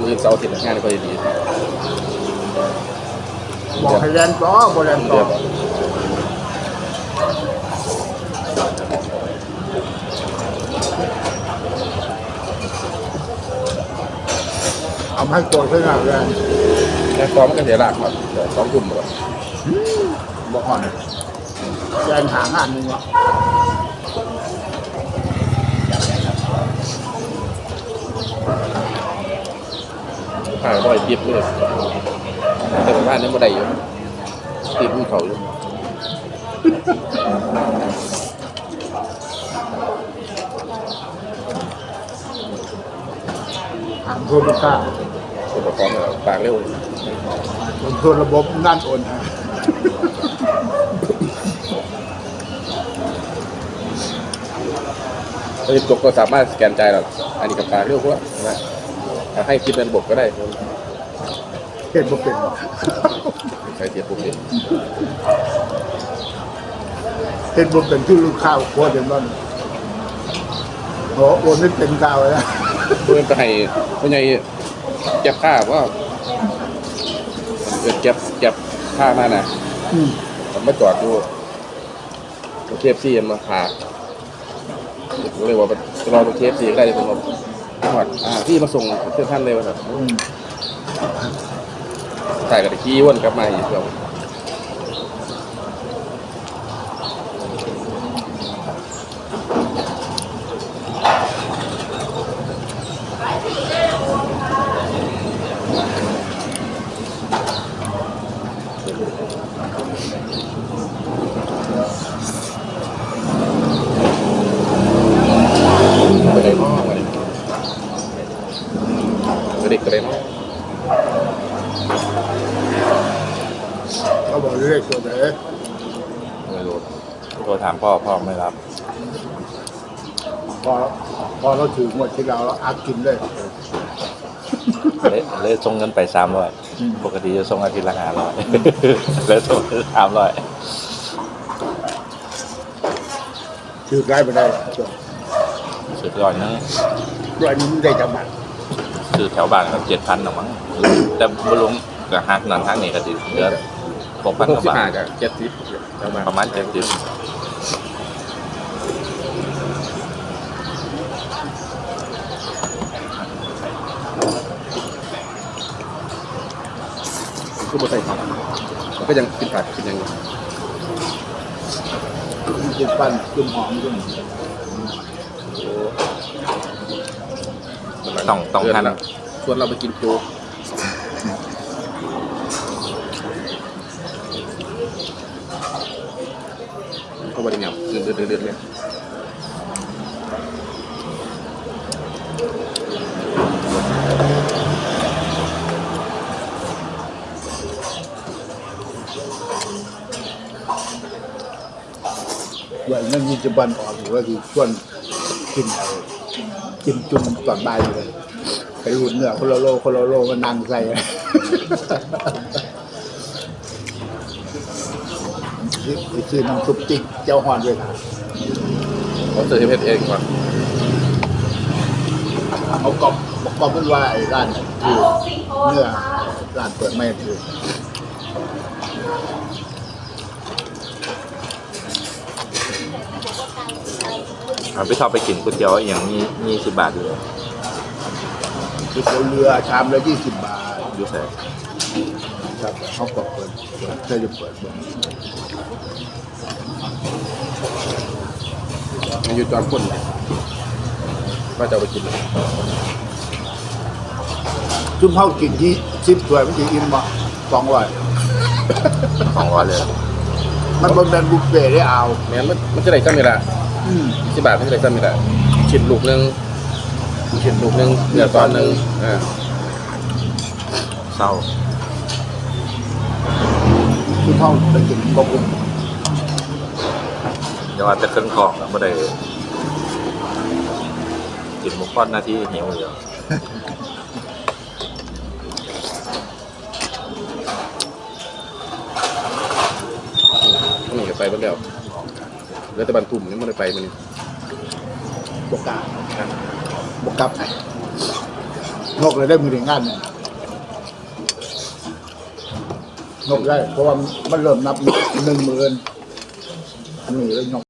มือเสาร์อาทิตย์งานก็จะดีบอกให้แลนต่อบแลนต่อเรียบเอาให้ตัวขึ้นหน้าแลน แค่ซ้อมมันก็เสียหลักครับเดี๋ยวซ้อมกลุ่มหมดบอกก่อนแลนหางานหนึงวะผ่านร้อยยิบเลยแต่ผมว่านี่ไม่ได้อยู่ติดมือเขาอยู่หางโทรไม่กล้าส่วนประกอบเนี่ยปากเร็ว โอนโทรระบบงานโอนให้ถ้าจบก็สามารถสแกนใจายเราอันนี้กับปากเร็วกว่านะถ้าให้คิดเป็นระบบก็ได้เห็นบ่เป็นใช้เทียบปุ๊บเองเห็นบ่เป็นที่ลูกค้าโคตรเดี๋ยวนั้นโอ้โอนไม่เป็นกาวเลยนะ เพื่อนก็ให้ผู้ใหญ่เก็บค่าว่า เกิดเก็บเก็บค่ามานะอืมผมมาจอดดูรถเทฟซีมาพาผมเลยว่าจะรอรถเทฟซีก็ได้เลยผมบอกหอดอ่าพี่มาส่งเพื่อนท่านเลยว่าแบบอืม ใส่กับตะกี้อ้วนกลับมาอีกแล้ว ไปได้มากเลยเด็กก็ได้มากเขาบอกเลขตัวไหนไม่รู้โทรถามพ่อพ่อไม่รับ พอพอเราถือหมดที่เราเราอักกินเลย เลยเลยส่งเงินไปสามร้อยอืมปกติจะส่งอาทิตย์ละห้าร้อยเลยส่งสามร้อยถือได้ไปได้จบสุดร้อยนึงร้อยนี้ได้จังหวัดคือแถวบ้านก็เจ็ดพันหรอมั้งแต่บรลุงกับฮักนั่นฮักนี่ก็สิเหลือหกพันหกกสิบว่าห้าบาทกับเจ็ดสิบประมาณประมาณเจ็ดสิบ คือบ่ใส่ผักมันก็ยังกินผักกินยังกินปั้นกินหอมกินต้องต้องเดืนทันละชวนเราไปกินโจ๊กเขาบริเงาเดือดเดือดเดือดเลย ด้วยนั่นมีจะบันออกอยู่ก็คือชวนกินอะไรกินจุ่มตอนบ่ายอยู่เลยไปหุ่นเนื้อคนละโลคนละโลก็นั่งใส่ที่ซื้อน้ำซุปจิกเจ้าหอนด้วยค่ะเขาเสิร์ฟให้เพชรเองก่อนเอากรอบบอกกรอบมันว่าไอ้ร้านคือเนื้อร้านเปิดไม่คือ เอา ไปชอบไปกินก๋วยเตี๋ยวอย่างนี้ยี่สิบบาทอยู่ก๋วยเตี๋ยวเรือชามละยี่สิบบาทอยู่ใส่ครับเขาก็เปิดเปิดเคยจะเปิดเบิ่งมันอยู่จอมพ่นว่าจะเอาไปกินซุ่มเฮากินที่สิบถ้วยมันจะอิ่มบ่สองร้อยสองร้อยเลย มันบ่แม่นบุฟเฟ่ต์ได้เอาแม้มันมันจะได้ซ้ำนี่ละอืม สิบบาทไม่ใช่จ้ำไม่ได้ชิดลูกหนึ่งชิดลูกหนึ่งเนื้อตอนหนึ่งอ่าเศร้าที่ท่องไปกินบกุมอยังว่าจต่เครื่องทองแล้วไม่ได้กินหมุกป้อนหน้าที่เหนียวเดียวนี่ก็ไปบ้างแล้ว แล้วแต่บันทุ่มยังไม่ได้ไปมันนี่บกกาบกกลับไงนกเลยได้มือถึงงานเนี่ยนกได้ เพราะว่ามันเริ่มนับหนึ่งหมื่นอันนี้เลยนก